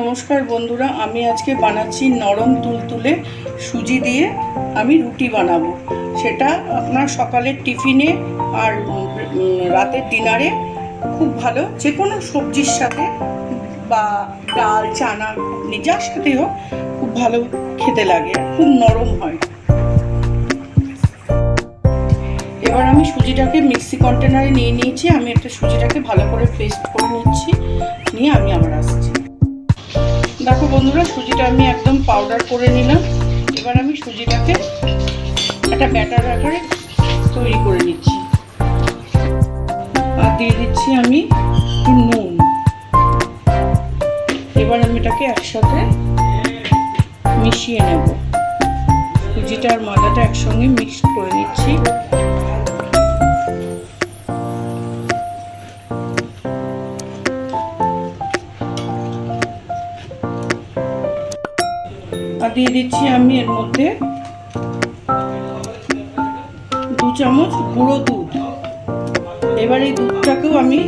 নমস্কার বন্ধুরা, আমি আজকে বানাচ্ছি নরম তুলতুলে সুজি দিয়ে আমি রুটি বানাবো। সেটা আপনার সকালের টিফিনে আর রাতের ডিনারে খুব ভালো। যে কোনো সবজির সাথে বা ডাল, চানা, ঘুগনি, যার সাথেই হোক, খুব ভালো খেতে লাগে, খুব নরম হয়। এবার আমি সুজিটাকে মিক্সি কন্টেনারে নিয়ে নিয়েছি। আমি একটা সুজিটাকে ভালো করে পেস্ট করে নিচ্ছি। নিয়ে আমি আবার আসছি। দেখো বন্ধুরা, সুজিটা আমি একদম পাউডার করে নিলাম। এবার আমি সুজিটাকে একটা ব্যাটার আকারে তৈরি করে নিচ্ছি। আর দিয়ে দিচ্ছি আমি নুন। এবার আমি এটাকে একসাথে মিশিয়ে নেব। সুজিটা আর ময়দাটা একসঙ্গে মিক্স করে নিচ্ছি। আর দিয়ে দিচ্ছি আমি এর মধ্যে দু চামচ গুঁড়ো দুধ। এবার এই দুধটাকেও আমি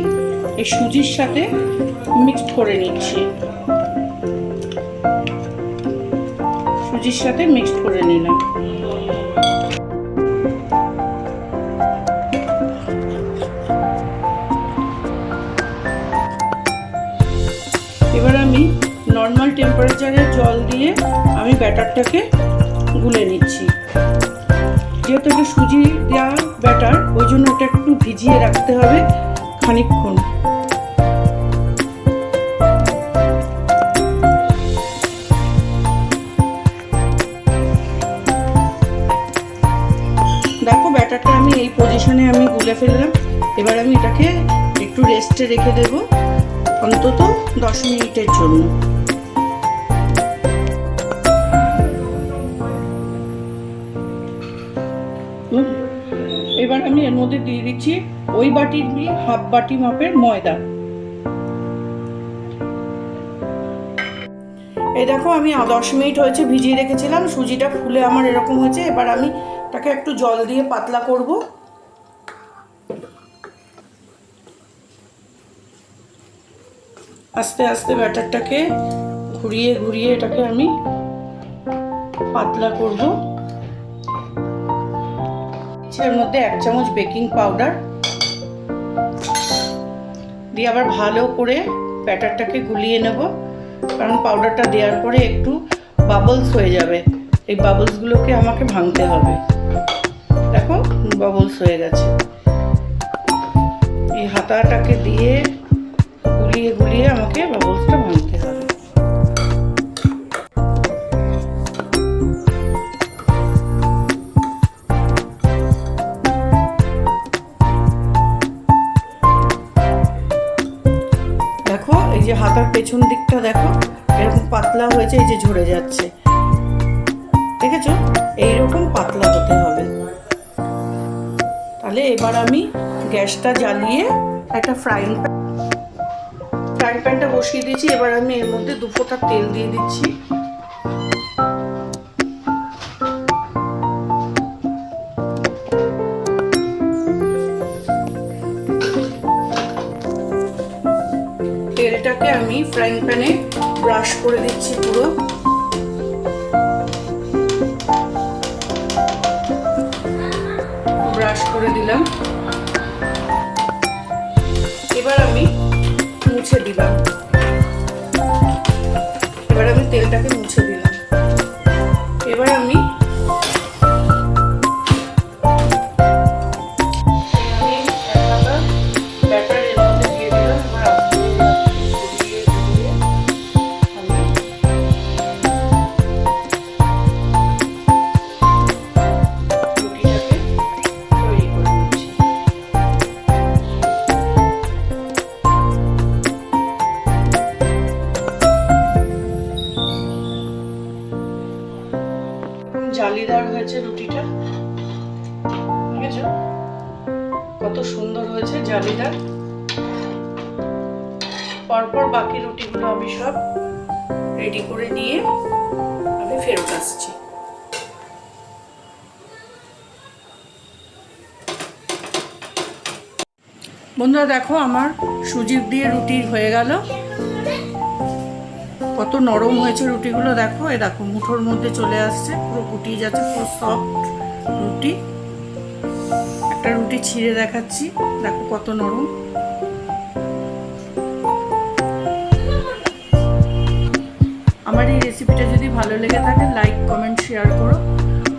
এই সুজির সাথে মিক্সড করে নিচ্ছি। সুজির সাথে মিক্সড করে নিলাম। নর্মাল টেম্পারেচারে জল দিয়ে আমি ব্যাটারটাকে গুলে নিচ্ছি। যেহেতু এটা সুজি দেওয়া ব্যাটার ওই জন্য ওটা একটু ভিজিয়ে রাখতে হবে খানিকক্ষণ। দেখো ব্যাটারটা আমি এই পজিশনে আমি গুলে ফেললাম। এবার আমি এটাকে একটু রেস্টে রেখে দেব অন্তত দশ মিনিটের জন্য। মধ্যে দিয়ে দিচ্ছি ওই বাটির দিয়ে হাফ বাটি মাপের ময়দা। এই দেখো আমি দশ মিনিট হয়েছে ভিজিয়ে রেখেছিলাম, সুজিটা ফুলে আমার এরকম হয়েছে, এবার আমি তাকে একটু জল দিয়ে পাতলা করব। আস্তে আস্তে ব্যাটারটাকে ঘুরিয়ে ঘুরিয়ে এটাকে আমি পাতলা করব। এর মধ্যে এক চামচ বেকিং পাউডার দিয়ে আবার ভালো করে ব্যাটারটাকে গুলিয়ে নেব। কারণ পাউডারটা দেওয়ার পরে একটু বাবলস হয়ে যাবে। এই বাবলসগুলোকে আমাকে ভাঙতে হবে। দেখো বাবলস হয়ে গেছে। এই হাতাটাকে দিয়ে গুলিয়ে গুলিয়ে আমাকে বাবলসটা যে হাতার পেছন দিকটা দেখো, এরকম পাতলা হয়েছে, এই যে ঝরে যাচ্ছে। দেখেছ? এইরকম পাতলা হতে হবে। তাহলে এবার আমি গ্যাসটা জ্বালিয়ে একটা ফ্রাইং প্যান ফ্রাইং প্যানটা বসিয়ে দিয়েছি। এবার আমি এর মধ্যে দুফোটা তেল দিয়ে দিচ্ছি। তেলটাকে আমি ফ্রাইং প্যানে ব্রাশ করে দিচ্ছি পুরো। ব্রাশ করে দিলাম। এবার আমি মুছে দিলাম। এবার আমি তেলটাকে মুছে জালিদার হয়েছে রুটিটা। কত সুন্দর হয়েছে জালিদার। পরপর বাকি রুটিগুলো আমি সব রেডি করে নিয়ে আমি ফেরত আসছি। বন্ধুরা, দেখো আমার সুজি দিয়ে রুটি হয়ে গেল। কত নরম হয়েছে রুটিগুলো দেখো। এ দেখো, মুঠোর মধ্যে চলে আসছে, পুরো কুটিয়ে যাচ্ছে, পুরো সফট রুটি। একটা রুটি ছিঁড়ে দেখাচ্ছি, দেখো কত নরম। আমার এই রেসিপিটা যদি ভালো লেগে থাকে লাইক কমেন্ট শেয়ার করো।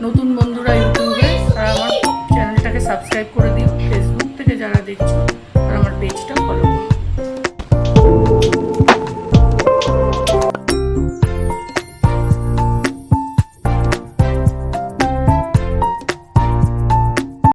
নতুন বন্ধুরা ইউটিউবে, তারা আমার চ্যানেলটাকে সাবস্ক্রাইব করে দিও ফেসবুক থেকে যারা দেখছ।